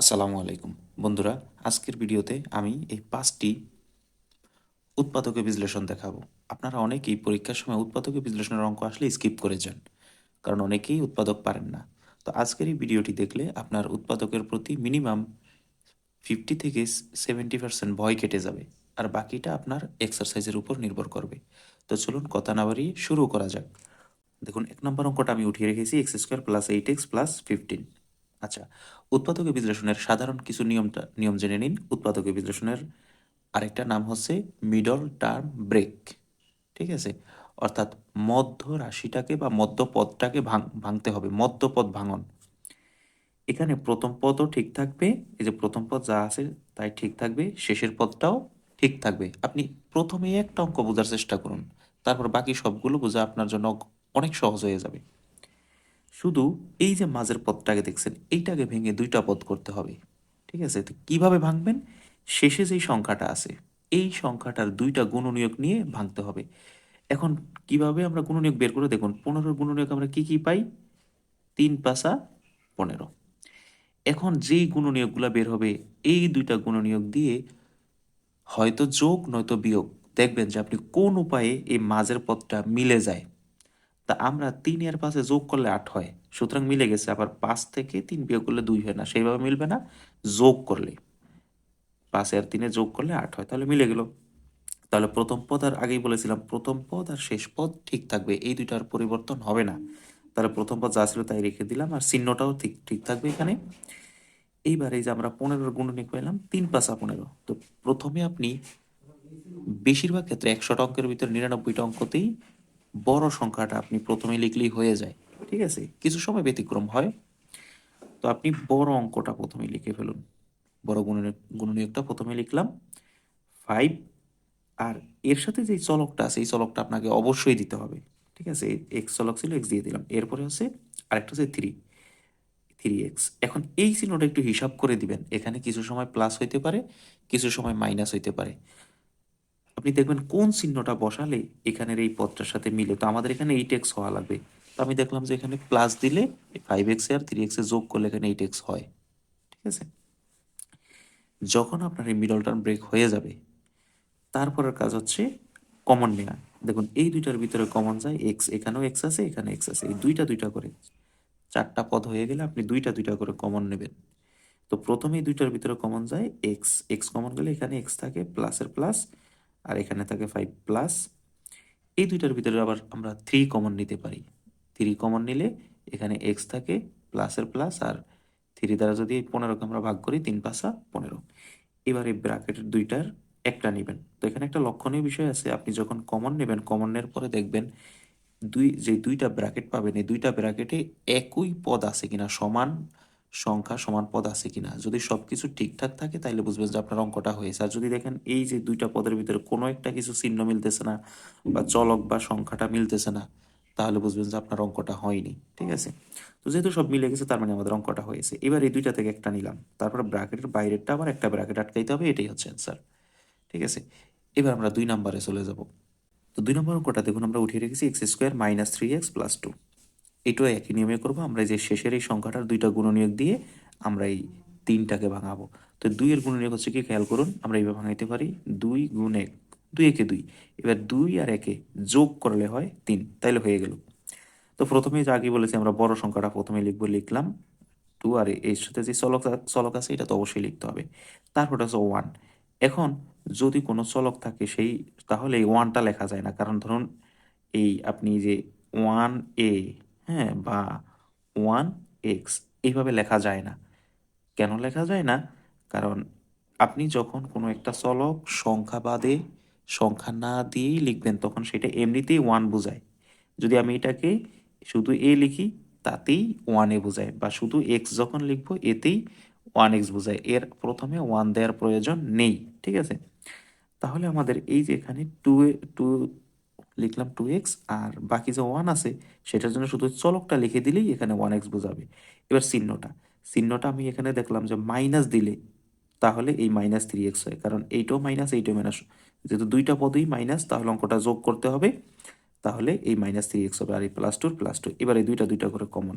আসসালামু আলাইকুম। বন্ধুরা, আজকের ভিডিওতে আমি এই পাঁচটি উৎপাদকে বিশ্লেষণ দেখাবো। আপনারা অনেকেই পরীক্ষার সময় উৎপাদকে বিশ্লেষণের অঙ্ক আসলে স্কিপ করে যান, কারণ অনেকেই উৎপাদক পারেন না। তো আজকের এই ভিডিওটি দেখলে আপনার উৎপাদকের প্রতি মিনিমাম ফিফটি থেকে সেভেন্টি পার্সেন্ট ভয় কেটে যাবে, আর বাকিটা আপনার এক্সারসাইজের উপর নির্ভর করবে। তো চলুন কথা না বাড়িয়ে শুরু করা যাক। দেখুন, এক নম্বর অঙ্কটা আমি উঠিয়ে রেখেছি x square plus eight x plus fifteen আচ্ছা উৎপাদকে বিশ্লেষণের সাধারণ কিছু নিয়মটা, নিয়ম জেনে নিন। উৎপাদকে বিশ্লেষণের আরেকটা নাম হচ্ছে মিডল টার্ম ব্রেক ঠিক আছে? অর্থাৎ মধ্য রাশিটাকে বা মধ্য পদটাকে ভাঙ, ভাঙতে হবে মধ্য পদ ভাঙন। এখানে প্রথম পদও ঠিক থাকবে, এই যে প্রথম পদ যা আছে তাই ঠিক থাকবে, শেষের পদটাও ঠিক থাকবে। আপনি প্রথমে একটা অঙ্ক বোঝার চেষ্টা করুন, তারপর বাকি সবগুলো বোঝা আপনার জন্য অনেক সহজ হয়ে যাবে। শুধু এই যে মাঝের পথটাকে দেখছেন, এইটাকে ভেঙে দুইটা পথ করতে হবে। ঠিক আছে? তো কীভাবে ভাঙবেন? শেষে যেই সংখ্যাটা আছে, এই সংখ্যাটার দুইটা গুণনীয়ক নিয়ে ভাঙতে হবে। এখন কীভাবে আমরা গুণনীয়ক বের করে, দেখুন পনেরোর গুণনীয়ক আমরা কি কি পাই? তিন পাশা পনেরো। এখন যেই গুণনীয়কগুলো বের হবে, এই দুইটা গুণনীয়ক দিয়ে হয়তো যোগ, নয়তো বিয়োগ। দেখবেন যে আপনি কোন উপায়ে এই মাঝের পথটা মিলে যায়। তা আমরা তিন এর পাশে যোগ করলে আট হয়। সুতরাং মিলে গেছে আবার পাঁচ থেকে তিন বিয়োগ করলে দুই হয় না, সেইভাবে মিলবে না। যোগ করলে, পাঁচ আর তিনে যোগ করলে আট হয়, তাহলে মিলে গেল। তাহলে প্রথম পদ আর আগেই বলেছিলাম, প্রথম পদ আর শেষ পদ ঠিক থাকবে, এই দুইটার পরিবর্তন হবে না। তাহলে প্রথম পদ যা ছিল তাই রেখে দিলাম, আর চিহ্নটাও ঠিক ঠিক থাকবে এখানে। এইবার এই যে আমরা পনেরোর গুণনীক পেলাম, তিন পাঁচা পনেরো। তো প্রথমে আপনি বেশিরভাগ ক্ষেত্রে একশোটা অঙ্কের ভিতরে নিরানব্বইটা অঙ্কতেই বড় সংখ্যাটা আপনি প্রথমে লিখলেই হয়ে যায়। ঠিক আছে? কিছু সময় ব্যতিক্রম হয়। তো আপনি বড় অঙ্কটা প্রথমে লিখে ফেলুন। বড় গুণনীয়ক গুণনীয়কটা প্রথমে লিখলাম। ফাইভ আর এর সাথে যে চলকটা আছে, এই চলকটা আপনাকে অবশ্যই দিতে হবে। ঠিক আছে? এক্স চলক ছিল এক্স দিয়ে দিলাম। এরপরে হচ্ছে আরেকটা হচ্ছে থ্রি থ্রি এক্স এখন এই চিহ্নটা একটু হিসাব করে দিবেন। এখানে কিছু সময় প্লাস হইতে পারে, কিছু সময় মাইনাস হইতে পারে। আপনি দেখবেন কোন চিহ্নটা বসালে এখানের এই পদটার সাথে মিলে? তো আমাদের এখানে এইট এক্স হওয়া লাগবে। তো আমি দেখলাম যে এখানে প্লাস দিলে ফাইভ এক্স আর থ্রি এক্সে যোগ করলে এখানে এইট এক্স হয়। ঠিক আছে? যখন আপনার এই মিডল টার্ম ব্রেক হয়ে যাবে, তারপরের কাজ হচ্ছে কমন নেওয়া দেখুন, এই দুইটার ভিতরে কমন যায় এক্স এখানেও এক্স আছে, এখানে এক্স আছে। এই দুইটা দুইটা করে। চারটা পদ হয়ে গেলে আপনি দুইটা দুইটা করে কমন নেবেন। তো প্রথমেই দুইটার ভিতরে কমন যায় এক্স এক্স কমন গেলে এখানে এক্স থাকে প্লাসের প্লাস আর এখানে থাকে ফাইভ প্লাস এই দুইটার ভিতরে আবার আমরা থ্রি কমন নিতে পারি। থ্রি কমন নিলে এখানে এক্স থাকে প্লাসের প্লাস আর থ্রি দ্বারা যদি পনেরোকে আমরা ভাগ করি, তিন পাঁচা পনেরো। এবার এই ব্র্যাকেটের দুইটার একটা নেবেন। তো এখানে একটা লক্ষণীয় বিষয় আছে, আপনি যখন কমন নেবেন কমনের পরে দেখবেন দুই, যে দুইটা ব্র্যাকেট পাবেন, এই দুইটা ব্র্যাকেটে একই পদ আছে কিনা, সমান সংখ্যা সমান পদ আছে কিনা। যদি সব কিছু ঠিকঠাক থাকে তাহলে বুঝবেন যে আপনার অঙ্কটা হয়েছে। আর যদি দেখেন এই যে দুইটা পদের ভিতরে কোনো একটা কিছু চিহ্ন মিলতেছে না বা চলক বা সংখ্যাটা মিলতেছে না, তাহলে বুঝবেন যে আপনার অঙ্কটা হয়নি, ঠিক আছে? তো যেহেতু সব মিলে গেছে, তার মানে আমাদের অঙ্কটা হয়েছে। এবার এই দুইটা থেকে একটা নিলাম। তারপরে ব্র্যাকেটের বাইরেরটা আবার একটা ব্র্যাকেট আটকাইতে হবে, এটাই হচ্ছে অ্যান্সার ঠিক আছে? এবার আমরা দুই নম্বরে চলে যাব। তো দুই নম্বর অঙ্কটা দেখুন, আমরা উঠিয়ে রেখেছি x square minus three x plus two এটাও একই নিয়মে করব, আমরা যে শেষের এই সংখ্যাটার দুইটা গুণনীয়ক দিয়ে আমরা এই তিনটাকে ভাঙাবো। তো দুইয়ের গুণনীয়ক হচ্ছে কি, খেয়াল করুন, আমরা এইভাবে ভাঙাইতে পারি, দুই গুণ এক দুই একে দুই, এবার দুই আর একে যোগ করলে হয় তিন, তাইলে হয়ে গেল। তো প্রথমে যে আগে বলেছি, আমরা বড় সংখ্যাটা প্রথমে লিখব, লিখলাম, টু আর এর সাথে যে চলক চলক আছে, এটা তো অবশ্যই লিখতে হবে। তারপর হচ্ছে ওয়ান। এখন যদি কোনো চলক থাকে সেই, তাহলে এই ওয়ানটা লেখা যায় না, কারণ ধরুন এই আপনি যে ওয়ান এ হ্যাঁ বা ওয়ান এক্স এইভাবে লেখা যায় না। কেন লেখা যায় না? কারণ আপনি যখন কোনো একটা চলক সংখ্যা বাদে সংখ্যা না দিয়েই লিখবেন, তখন সেটা এমনিতেই ওয়ান বোঝায়। যদি আমি এটাকে শুধু এ লিখি, তাতেই ওয়ানে বোঝায়, বা শুধু এক্স যখন লিখব, এতেই ওয়ান এক্স বোঝায়। এর প্রথমে ওয়ান দেওয়ার প্রয়োজন নেই, ঠিক আছে? তাহলে আমাদের এই যে এখানে টু টু লিখলাম টু এক্স আর বাকি যে ওয়ান আছে, সেটার জন্য শুধু চলকটা লিখে দিলেই এখানে ওয়ান এক্স বোঝাবে। এবার চিহ্নটা। চিহ্নটা আমি এখানে দেখলাম যে মাইনাস দিলে, তাহলে এই মাইনাস থ্রি এক্স হয়। কারণ এইটাও মাইনাস এইটাও মাইনাস যেহেতু দুইটা পদই মাইনাস তাহলে অঙ্কটা যোগ করতে হবে। তাহলে এই মাইনাস থ্রি এক্স হবে, আর এই প্লাস টুর প্লাস টু এবার এই দুইটা দুইটা করে কমন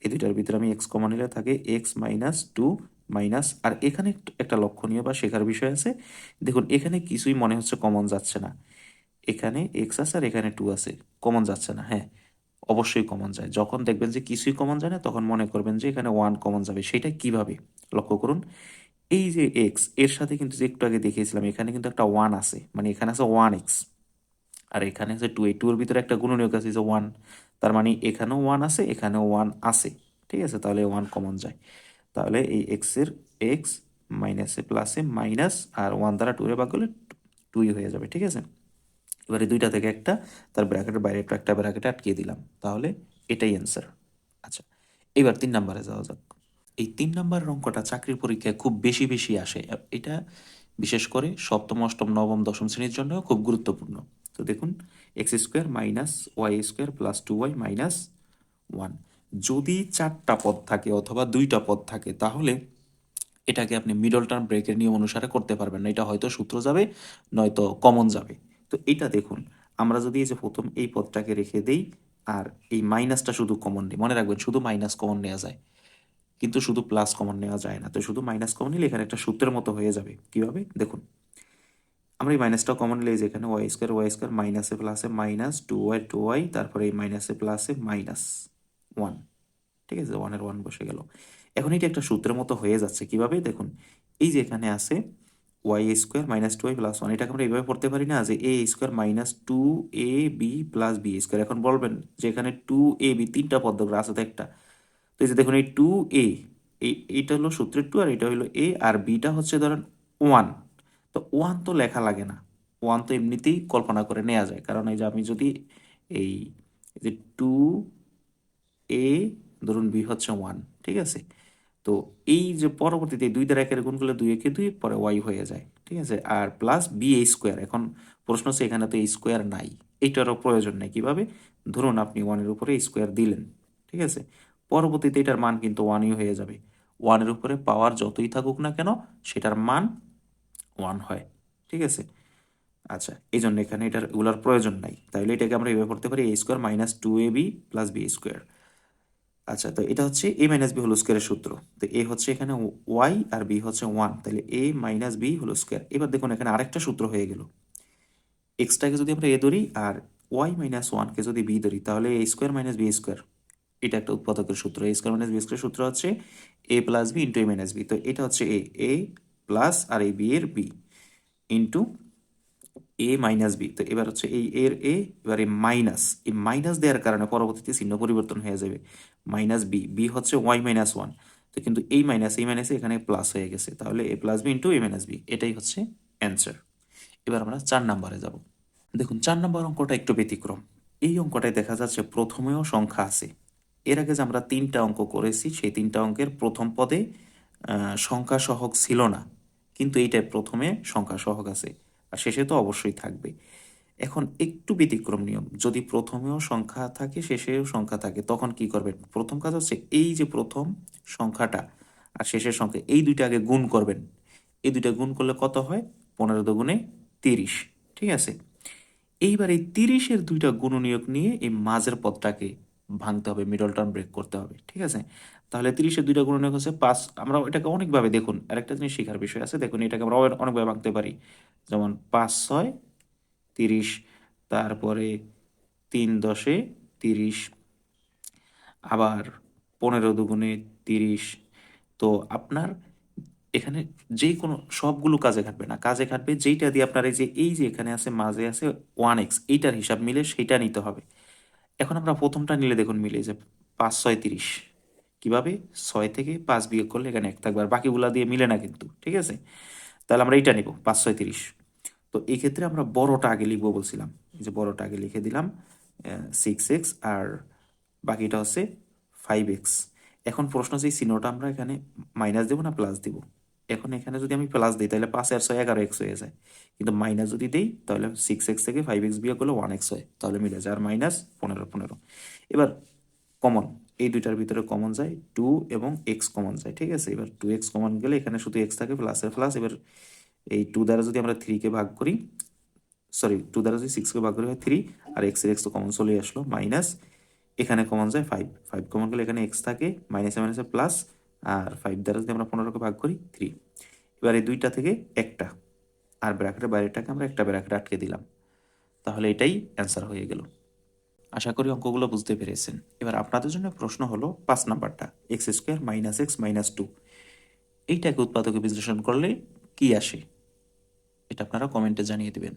এই দুইটার ভিতরে আমি এক্স কমন নিলে থাকে এক্স মাইনাস টু মাইনাস আর এখানে একটু- লক্ষণীয় বা শেখার বিষয় আছে। দেখুন, এখানে কিছুই মনে হচ্ছে কমন যাচ্ছে না। এখানে এক্স আছে আর এখানে টু আছে। কমন যাচ্ছে না হ্যাঁ। অবশ্যই কমন যায়। যখন দেখবেন যে কিছুই কমন যায় না, তখন মনে করবেন যে এখানে ওয়ান কমন যাবে। সেটা কীভাবে? লক্ষ্য করুন। এই যে এক্সের সাথে কিন্তু যে একটু আগে দেখিয়েছিলাম, এখানে কিন্তু একটা ওয়ান আছে। মানে এখানে আছে ওয়ান এক্স আর এখানে আছে টু এই টু এর ভিতরে একটা গুণনীয়ক আছে যে ওয়ান তার মানে এখানেও ওয়ান আছে, এখানেও ওয়ান আছে। ঠিক আছে? তাহলে ওয়ান কমন যায়। তাহলে এই এক্সের এক্স মাইনাসে প্লাসে মাইনাস আর ওয়ান দ্বারা টু এর ভাগ করলে টুই হয়ে যাবে। ঠিক আছে? এবারে দুইটা থেকে একটা, তার ব্র্যাকেটের বাইরে একটু একটা ব্র্যাকেটে আটকিয়ে দিলাম। তাহলে এটাই অ্যান্সার আচ্ছা এবার তিন নম্বরে যাওয়া যাক। এই তিন নম্বরের অঙ্কটা চাকরির পরীক্ষায় খুব বেশি বেশি আসে। এটা বিশেষ করে সপ্তম, অষ্টম, নবম, দশম শ্রেণির জন্য খুব গুরুত্বপূর্ণ। তো দেখুন x square minus y square plus two y minus one যদি চারটা পদ থাকে অথবা দুইটা পদ থাকে, তাহলে এটাকে আপনি মিডল টার্ম ব্রেকের নিয়ম অনুসারে করতে পারবেন না। এটা হয়তো সূত্র যাবে, নয়তো কমন যাবে। তো এটা দেখুন, আমরা যদি এই যে প্রথম এই পদটাকে রেখে দেই, আর এই মাইনাসটা শুধু কমন নেই, মনে রাখবেন শুধু মাইনাস কমন নেওয়া যায়। কিন্তু শুধু প্লাস কমন নেওয়া যায় না, তো শুধু মাইনাস কমন নিলে এখানে একটা সূত্রের মতো হয়ে যাবে। কীভাবে? দেখুন, আমরা এই মাইনাসটা কমন নিলে যে এখানে ওয়াই স্কোয়ার ওয়াই স্কোয়ার মাইনাসে প্লাসে minus two y two y তারপরে এই মাইনাসে প্লাসে মাইনাস ওয়ান ঠিক আছে? ওয়ানের ওয়ান বসে গেল। এখন এটা একটা সূত্রের মতো হয়ে যাচ্ছে। কীভাবে? দেখুন, এই যে এখানে আছে y square minus two y plus one এটাকে আমরা এইভাবে পড়তে পারি না যে a square minus two a b plus b square এখন বলবেন যে এখানে টু এ বি তিনটা পদ্মগ্র আছে তো একটা। তো এই যে দেখুন, এই টু এ এই, এইটা হলো সূত্রের টু আর এটা হলো এ আর বিটা হচ্ছে ধরেন ওয়ান তো ওয়ান তো লেখা লাগে না। ওয়ান তো এমনিতেই কল্পনা করে নেওয়া যায়। কারণ এই যে আমি যদি এই যে টু এ ধরুন বি হচ্ছে ওয়ান ঠিক আছে? তো এই যে পরবর্তীতে দুই দ্বারা একের গুণ করলে দুই একে দুই পরে ওয়াই হয়ে যায়, ঠিক আছে? আর প্লাস বি এ স্কোয়ার এখন প্রশ্ন হচ্ছে এখানে তো এই স্কোয়ার নাই এইটারও প্রয়োজন নেই কীভাবে? ধরুন আপনি ওয়ানের উপরে স্কোয়ার দিলেন, ঠিক আছে? পরবর্তীতে এটার মান কিন্তু ওয়ানই হয়ে যাবে। ওয়ানের উপরে পাওয়ার যতই থাকুক না কেন, সেটার মান ওয়ান হয়, ঠিক আছে? আচ্ছা এই জন্য এখানে এটার, এগুলোর প্রয়োজন নাই। তাহলে এটাকে আমরা এভাবে করতে পারি a square minus two a b plus b square আচ্ছা তো এটা হচ্ছে এ মাইনাস বি হোল স্কোয়ারের সূত্র। তো এ হচ্ছে এখানে ওয়াই আর বি হচ্ছে ওয়ান তাহলে a minus b whole square এবার দেখুন, এখানে আরেকটা সূত্র হয়ে গেল। এক্সটাকে যদি আমরা এ ধরি আর ওয়াই মাইনাস ওয়ানকে যদি বি ধরি, তাহলে a square minus b square এটা একটা উৎপাদকের সূত্র। A square minus b square সূত্র হচ্ছে a plus b into a minus b তো এটা হচ্ছে এ এ প্লাস আর এই বি এর b into a minus b তো এবার হচ্ছে এই এর এ, এবার এই মাইনাস এই মাইনাস দেওয়ার কারণে পরবর্তীতে চিহ্ন পরিবর্তন হয়ে যাবে। মাইনাস বি বি হচ্ছে ওয়াই মাইনাস ওয়ান তো কিন্তু এই মাইনাস এই মাইনাসে এখানে প্লাস হয়ে গেছে। তাহলে a plus b into a minus b এটাই হচ্ছে অ্যান্সার এবার আমরা চার নাম্বারে যাব। দেখুন, চার নম্বর অঙ্কটা একটু ব্যতিক্রম। এই অঙ্কটায় দেখা যাচ্ছে প্রথমেও সংখ্যা আছে। এর আগে যে আমরা তিনটা অঙ্ক করেছি, সেই তিনটা অঙ্কের প্রথম পদে সংখ্যা সহগ ছিল না। কিন্তু এইটায় প্রথমে সংখ্যা সহগ আছে। আর শেষে তো অবশ্যই থাকবে। এখন একটু ব্যতিক্রম নিয়ম, যদি প্রথমেও সংখ্যা থাকে, শেষেও সংখ্যা থাকে, তখন কি করবেন? প্রথম কাজ হচ্ছে এই যে প্রথম সংখ্যাটা আর শেষের সংখ্যা, এই দুইটা আগে গুণ করবেন। এই দুইটা গুণ করলে কত হয়? পনেরো দুগুণে তিরিশ, ঠিক আছে? এইবার এই তিরিশের দুইটা গুণনীয়ক নিয়ে এই মাঝের পদটাকে ভাঙতে হবে মিডল টার্ম ব্রেক করতে হবে, ঠিক আছে? তাহলে তিরিশের দুইটা গুণনীয়ক হচ্ছে পাঁচ। আমরা এটাকে অনেকভাবে দেখুন, আরেকটা জিনিস শেখার বিষয় আছে, দেখুন এটাকে আমরা অনেকভাবে ভাঙতে পারি। যেমন পাঁচ, ছয়, তিরিশ, তারপরে তিন দশে তিরিশ, আবার পনেরো দুগুণে তিরিশ। তো আপনার এখানে যে কোনো সবগুলো কাজে খাটবে না। কাজে খাটবে যেইটা দিয়ে আপনার এই যে এই যে এখানে আছে, মাঝে আছে ওয়ান এক্স, এইটার হিসাব মিলে সেইটা নিতে হবে। এখন আমরা প্রথমটা নিলে দেখুন মিলে যে পাঁচ, ছয়, তিরিশ। কীভাবে? ছয় থেকে পাঁচ বিয়োগ করলে এখানে এক থাকবে। আর বাকিগুলা দিয়ে মিলে না কিন্তু, ঠিক আছে? তাহলে আমরা এইটা নিব, পাঁচ, ছয়, তিরিশ। তো এই ক্ষেত্রে আমরা বড়টা আগে লিখব বলছিলাম। এই যে বড়টা আগে লিখে দিলাম সিক্স এক্স আর বাকিটা হচ্ছে ফাইভ এক্স এখন প্রশ্ন এই চিহ্নটা আমরা এখানে মাইনাস দেবো না প্লাস দিব? এখন এখানে যদি আমি প্লাস দিই, তাহলে পাঁচ, আর ছয়, এগারো এক্স হয়ে যায়। কিন্তু মাইনাস যদি দিই, তাহলে সিক্স এক্স থেকে ফাইভ এক্স বিয়োগ করলে ওয়ান এক্স হয়। তাহলে মিলে যায় আর মাইনাস পনেরো পনেরো। এবার কমন এই দুইটার ভিতরে কমন যায় টু এবং এক্স কমন যায়, ঠিক আছে? এবার টু এক্স কমন গেলে এখানে শুধু এক্স থাকে প্লাসের প্লাস এবার এই টু দ্বারা যদি আমরা থ্রিকে ভাগ করি সরি টু দ্বারা যদি সিক্সকে ভাগ করি হয় থ্রি আর এক্সের এক্স তো কমন চলে আসলো মাইনাস এখানে কমন যায় ফাইভ ফাইভ কমন গেলে এখানে এক্স থাকে মাইনাসে মাইনাসে প্লাস আর ফাইভ দ্বারা যদি আমরা পনেরোকে ভাগ করি থ্রি এবার এই দুইটা থেকে একটা, আর ব্র্যাকেটের বাইরেটাকে আমরা একটা ব্র্যাকেট আটকে দিলাম। তাহলে এটাই অ্যান্সার হয়ে গেল। আশা করি অঙ্কগুলো বুঝতে পেরেছেন। এবার আপনাদের জন্য প্রশ্ন হলো পাঁচ নাম্বারটা x square minus x minus two এইটাকে উৎপাদকে বিশ্লেষণ করলে কি আসে? এটা আপনারা কমেন্টে জানিয়ে দেবেন।